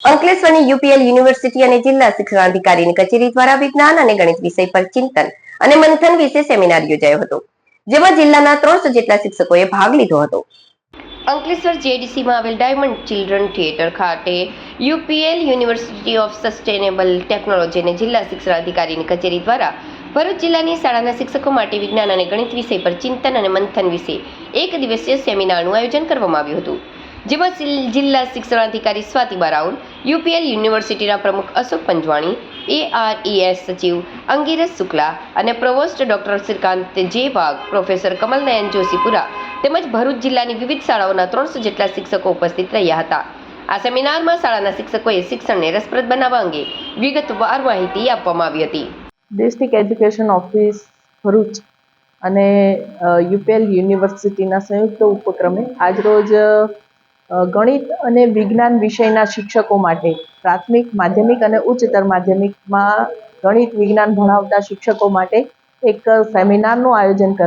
અંકલેશ્વરની UPL university અને જિલ્લા શિક્ષણાધિકારીની કચેરી દ્વારા વિજ્ઞાન અને ગણિત વિષય પર ચિંતન અને મંથન વિશે સેમિનાર યોજાયો હતો, જેમાં જિલ્લાના ત્રણસો જેટલા શિક્ષકોએ ભાગ લીધો હતો. અંકલેશ્વર જેડીસીમાં આવેલ ડાયમંડ ચિલ્ડ્રન થિયેટર ખાતે UPL university of sustainable technology અને જિલ્લા શિક્ષણાધિકારીની કચેરી દ્વારા ભરૂચ જિલ્લાની શાળાના શિક્ષકો માટે વિજ્ઞાન અને ગણિત વિષય પર ચિંતન અને મંથન વિશે એક દિવસીય સેમિનારનું આયોજન કરવામાં આવ્યું હતું. જેમાં જિલ્લા જિલ્લા શિક્ષણાધિકારી સ્વાતિ બારાઉલ યુપીએલ યુનિવર્સિટીના પ્રમુખ અશોક પંજવાણી, એઆરઈએસ સચિવ અંગીરસ શુક્લા અને પ્રોવોસ્ટ ડોક્ટર શ્રીકાંત જે વાઘ પ્રોફેસર કમલનયન જોશીપુરા તેમજ ભરૂચ જિલ્લાની વિવિધ શાળાઓના ત્રણસો જેટલા શિક્ષકો ઉપસ્થિત રહ્યા હતા. આ સેમિનારમાં શાળાના શિક્ષકોએ શિક્ષણને રસપ્રદ બનાવવા અંગે વિગતવાર માહિતી આપવામાં આવી હતી. ડિસ્ટ્રિક્ટ એજ્યુકેશન ઓફિસ ભરૂચ અને યુપીએલ યુનિવર્સિટીના સંયુક્ત ઉપક્રમે આજરોજ ગણિત અને વિજ્ઞાન વિષયના શિક્ષકો માટે પ્રાથમિક, માધ્યમિક અને ઉચ્ચતર માધ્યમિકમાં ગણિત વિજ્ઞાન ભણાવતા શિક્ષકો માટે એક સેમિનારનું આયોજન કરવામાં